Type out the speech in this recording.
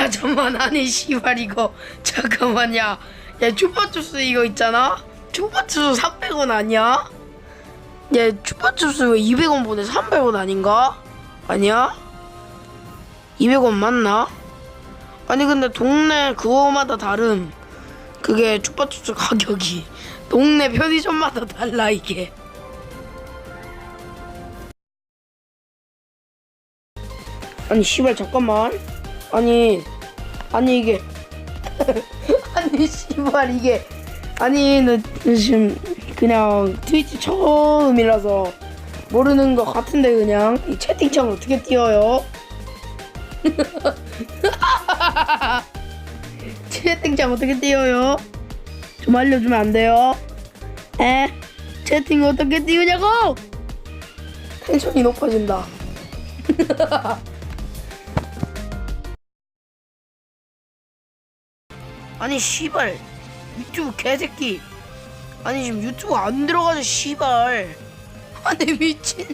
야 잠만 아니 씨발 이거 잠깐만 야야 chupa춥스 이거 있잖아 chupa춥스 300원 아니야? 야 chupa춥스 왜 200원 보내 300원 아닌가? 아니야? 200원 맞나? 아니 근데 동네 그거마다 다름 그게 chupa춥스 가격이 동네 편의점마다 달라 이게 아니 씨발 잠깐만 아니 아니 이게 아니 씨발 이게 아니 나 지금 그냥 트위치 처음이라서 모르는 것 같은데 그냥 이 채팅창 어떻게 띄워요? 채팅창 어떻게 띄워요? 좀 알려주면 안 돼요? 에? 채팅 어떻게 띄우냐고? 텐션이 높아진다 아니 씨발. 유튜브 개새끼. 아니 지금 유튜브 안 들어가죠 씨발. 아니 미친